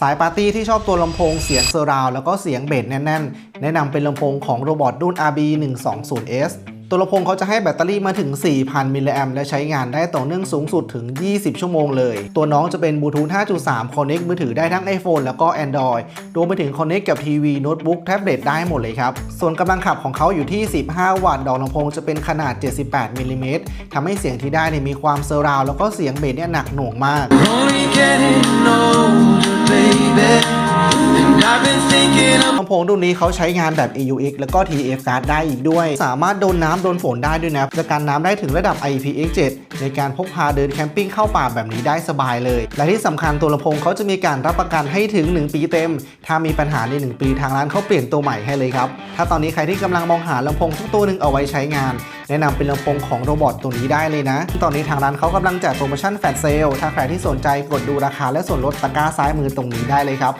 สายปาร์ตี้ที่ชอบตัวลำโพงเสียงเซอร์ราวแล้วก็เสียงเบสแน่นๆ แนะนำเป็นลำโพงของโรบอทรุ่น RB120S ตัวลำโพงเขาจะให้แบตเตอรี่มาถึง 4,000 มิลลิแอมและใช้งานได้ต่อเนื่องสูงสุดถึง 20 ชั่วโมงเลย ตัวน้องจะเป็นบลูทูธ 5.3 Connect มือถือได้ทั้ง iPhone แล้วก็ Android รวมไปถึง Connect กับทีวีโน้ตบุ๊กแท็บเล็ตได้หมดเลยครับ ส่วนกำลังขับของเขาอยู่ที่ 15 วัตต์ ดอกลำโพงจะเป็นขนาด 78 มิลลิเมตรทำให้เสียงที่ได้มีความเซอร์ราวแล้วก็เสียงเบสเนี่ยหนักหน่วงมากำโพงรุ่นนี้เขาใช้งานแบบ AUX แล้วก็ TF Card ได้อีกด้วย สามารถโดนน้ำโดนฝนได้ด้วยนะจะกันน้ำได้ถึงระดับ IPX7 ในการพกพาเดินแคมปิ้งเข้าป่าแบบนี้ได้สบายเลย และที่สำคัญตัวลำโพงเขาจะมีการรับประกันให้ถึง 1 ปีเต็ม ถ้ามีปัญหาใน 1 ปีทางร้านเขาเปลี่ยนตัวใหม่ให้เลยครับ ถ้าตอนนี้ใครที่กำลังมองหาลำโพงสักตัวหนึ่งเอาไว้ใช้งาน แนะนำเป็นลำโพงของโรบอทตัวนี้ได้เลยนะ ตอนนี้ทางร้านเขากำลังจัดโปรโมชั่นแฟลชเซลถ้าใครที่สนใจกดดูราคาและส่วนลดตะกร้าซ้ายมือตรงนี้ได้เลยครับ